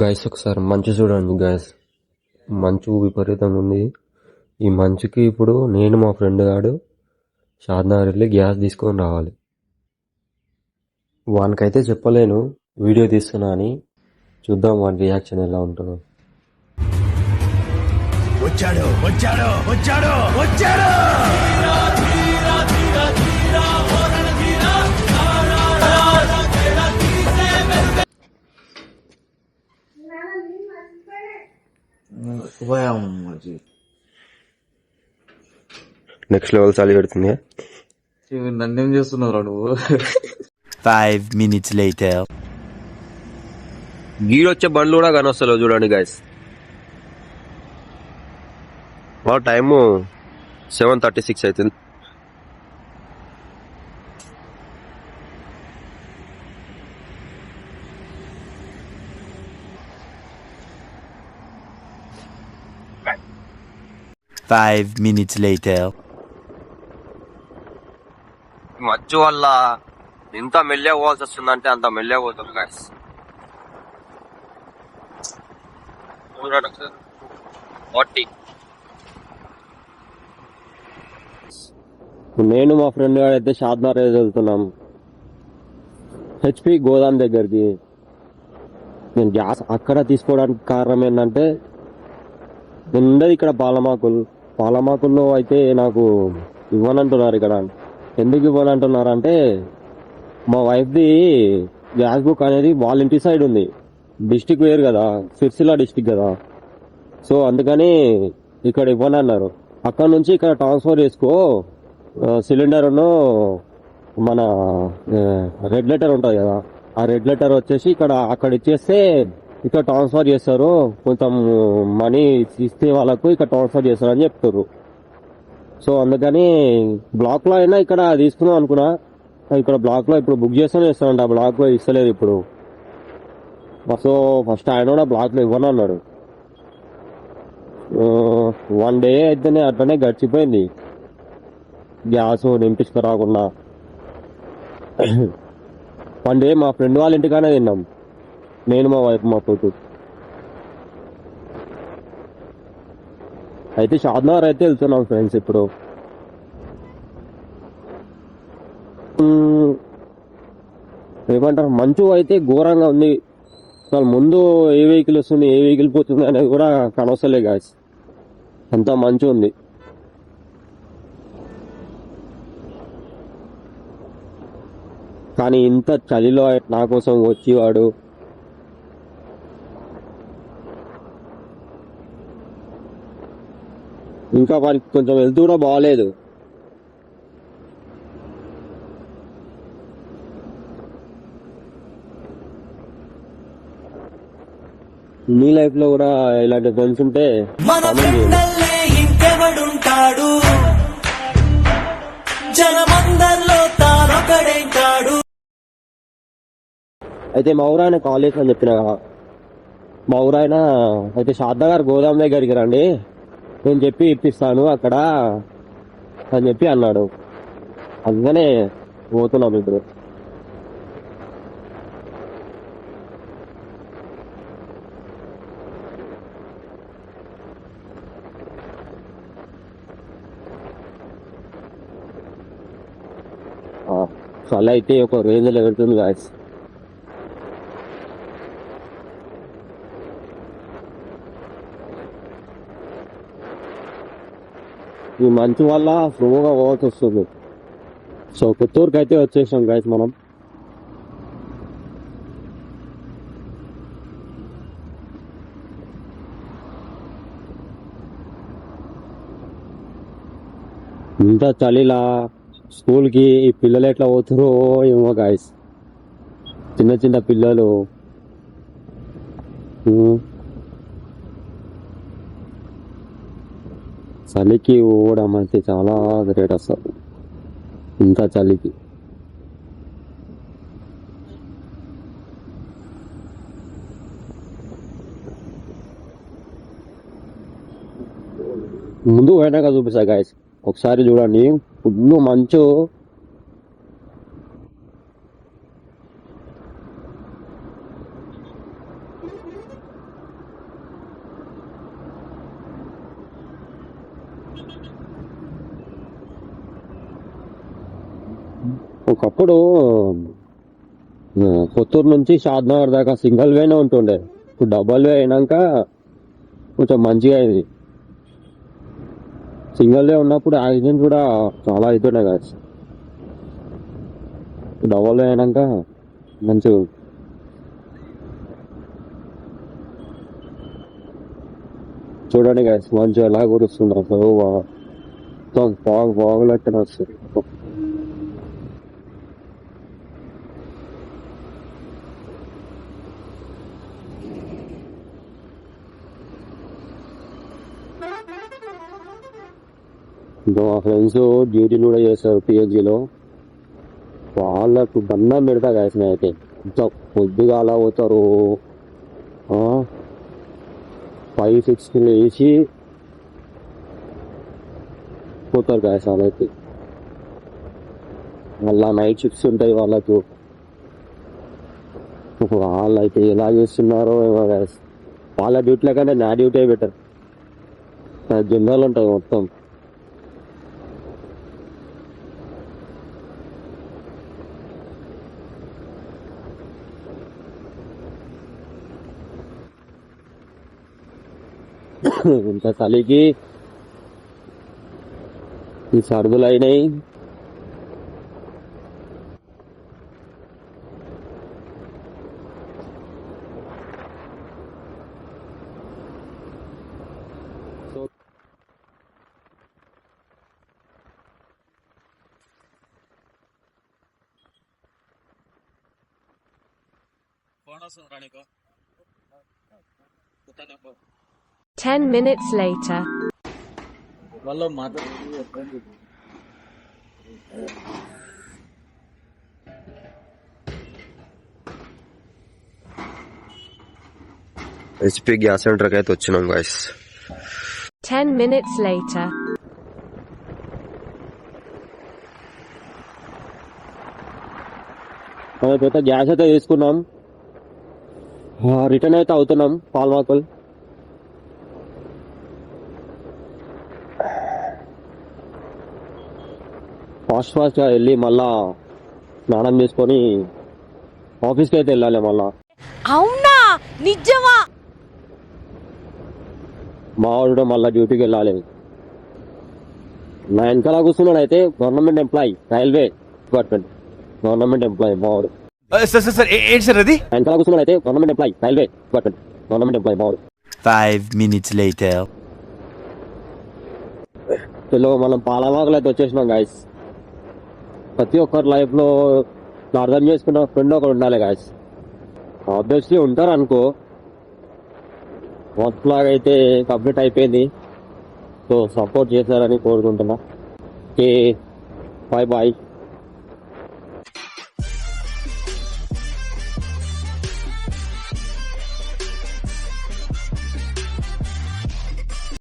Guys ఒకసారి మంచు చూడండి గైస్ మంచు విపరీతంగా ఉంది. ఈ మంచుకి ఇప్పుడు నేను మా ఫ్రెండ్ గాడు షాద్నగర్ వెళ్ళి గ్యాస్ తీసుకొని రావాలి. వానికైతే చెప్పలేను వీడియో తీస్తున్నా అని. చూద్దాం వాని రియాక్షన్ ఎలా ఉంటుందో. వచ్చాడు వచ్చాడు వచ్చాడు వచ్చాడు! నెక్స్ట్ లెవెల్ చలి పెడుతుంది. నన్నేం చేస్తున్నావురా నువ్వు? Five minutes later. గీడొచ్చే బండ్లు కూడా కనొస్తలేవు చూడండి గైస్ మా టైము సెవెన్ థర్టీ సిక్స్ అవుతుంది Five minutes later. మధ్య వల్ల ఎంత మెల్లె పోవాల్సి వస్తుందంటే అంత మెల్లె పోతుంది గైస్ ఫార్టీ. నేను మా ఫ్రెండ్ గారు అయితే షాద్నార్ వెళ్తున్నాం. హెచ్పి గోదాం దగ్గరికి. నేను గ్యాస్ అక్కడ తీసుకోవడానికి కారణం ఏంటంటే ఉండేది ఇక్కడ పాలమాకులు పాలమాకుల్లో అయితే నాకు ఇవ్వనంటున్నారు ఇక్కడ. ఎందుకు ఇవ్వనంటున్నారు అంటే మా వైఫ్ది గ్యాస్ బుక్ అనేది వాళ్ళ ఇంటి సైడ్ ఉంది. డిస్టిక్ వేరు కదా సిరిసిల్ల డిస్టిక్ కదా. సో అందుకని ఇక్కడ ఇవ్వనన్నారు. అక్కడ నుంచి ఇక్కడ ట్రాన్స్ఫర్ చేసుకో సిలిండర్ను మన రెడ్ లెటర్ ఉంటుంది కదా ఆ రెడ్ లెటర్ వచ్చేసి ఇక్కడ అక్కడ ఇచ్చేస్తే ఇక్కడ ట్రాన్స్ఫర్ చేస్తారు కొంచెం మనీ ఇస్తే వాళ్ళకు ఇక్కడ ట్రాన్స్ఫర్ చేస్తారు అని చెప్తారు సో అందుకని బ్లాక్లో అయినా ఇక్కడ తీసుకుందాం అనుకున్నా. ఇక్కడ బ్లాక్లో ఇప్పుడు బుక్ చేస్తానే ఇస్తానంట ఆ బ్లాక్లో ఇస్తలేదు ఇప్పుడు. సో ఫస్ట్ ఆయన కూడా బ్లాక్లో ఇవ్వను అన్నాడు. వన్ డే అయితేనే అట్లనే గడిచిపోయింది. గ్యాస్ నింపించుకురాకుండా. వన్ డే మా ఫ్రెండ్ వాళ్ళ ఇంటికానే తిన్నాం. నేను మా వైఫ్ మా కూతురు అయితే షాద్నగర్ అయితే వెళ్తున్నాం ఫ్రెండ్స్ ఇప్పుడు. ఏమంటారు? మంచు అయితే ఘోరంగా ఉంది. అసలు ముందు ఏ వెహికల్ వస్తుంది ఏ వెహికల్ పోతుంది అనేది కూడా కనవసలే గాయస్ అంత మంచు ఉంది. కానీ ఇంత చలిలో నా కోసం వచ్చేవాడు ఇంకా వారికి కొంచెం వెళ్తూ కూడా బాగాలేదు మీ లైఫ్లో కూడా ఇలాంటి ఫ్రెండ్స్ ఉంటే ఇంకెవడుంటాడు? జనమందరిలో తానొకడేంటాడు? అయితే మా ఊరాయన కాలేజ్ అని చెప్పిన. కదా. మా ఊరాయన అయితే శారదా గారు గోదాం దగ్గరికి రండి. నేను చెప్పి ఇప్పిస్తాను అక్కడ అని చెప్పి అన్నాడు. అందుకనే పోతున్నాం ఇప్పుడు. చల్ల అయితే ఒక రేంజ్లో వెళ్తుంది గాయస్ ఈ మంచు వల్ల స్లోగా పోవాల్సి వస్తుంది. సో పుత్తూరుకి అయితే వచ్చేసాం గైస్ మనం. ఇంత చలిలా స్కూల్కి ఈ పిల్లలు ఎట్లా పోతురో ఏమో గాయస్ చిన్న చిన్న పిల్లలు. చలికి పోవడం అయితే చాలా గ్రేట్ అసలు. ఇంత చలికి. ముందు పోయినాక చూపిస్తా గాయస్ ఒకసారి చూడండి. ఫుల్ మంచు. ఒకప్పుడు పుత్తూరు కొత్తూరు నుంచి షాద్నగర్ దాకా సింగిల్ వేనే ఉంటుండే. ఇప్పుడు డబల్ వే అయినాక కొంచెం మంచిగా అయింది. సింగిల్ వే ఉన్నప్పుడు యాక్సిడెంట్ కూడా చాలా అవుతుండే కదా డబల్ వే అయినాక మంచిగా చూడండి గాయస్ మంచిగా ఎలా కురుస్తుంది అసలు బాగా మొత్తం వస్తుంది ఇంకా మా ఫ్రెండ్స్ డ్యూటీలు కూడా చేస్తారు పిహెచ్జిలో వాళ్ళకు దండం పెడతా కాసిన అయితే ఇంకా పొద్దుగా అలా పోతారు ఫైవ్ సిక్స్కి లేచి పోతారు గాయస్ వాళ్ళైతే. మళ్ళా నైట్ షిఫ్ట్స్ ఉంటాయి వాళ్ళకు. వాళ్ళైతే ఎలా చేస్తున్నారో ఏమో guys. వాళ్ళ డ్యూటీల కంటే నా డ్యూటీ బెటర్ జనరల్ ఉంటుంది మొత్తం. ఇంత చలికి ఈ సర్దులు అయినాయి Ten minutes later. మళ్ళీ మాట్లాడి హెచ్పి గ్యాస్ సెంటర్కి అయితే వచ్చినాం గాయస్ Ten minutes later. పెద్ద గ్యాస్ అయితే తీసుకున్నాం రిటర్న్ అయితే అవుతున్నాం పాల్మాకుల్ ఫాస్ట్ ఫాస్ట్గా వెళ్ళి మళ్ళా స్నానం చేసుకొని ఆఫీస్కి అయితే వెళ్ళాలి మళ్ళా. అవునా? నిజమా? మా వాడు మళ్ళా డ్యూటీకి వెళ్ళాలి. నా వెనకాల కూర్చున్నాడు అయితే government employee railway department. Government employee మా వాడు. సార్ సార్ సార్ ఏంటి సార్ అది? నా వెనకాల కూర్చున్నాడు అయితే government employee railway department. Government employee మా వాడు. Later. తెలుగు మనం పాలమాకులు అయితే వచ్చేసినాం గాయస్ ప్రతి ఒక్కరి లైఫ్లో అర్థం చేసుకున్న ఫ్రెండ్ ఒకడు ఉండాలి గాయస్ ఆబ్వియస్లీ ఉంటారు అనుకో. మొత్తం అయితే కంప్లీట్ అయిపోయింది. సో సపోర్ట్ చేశారని కోరుకుంటున్నా. Okay bye bye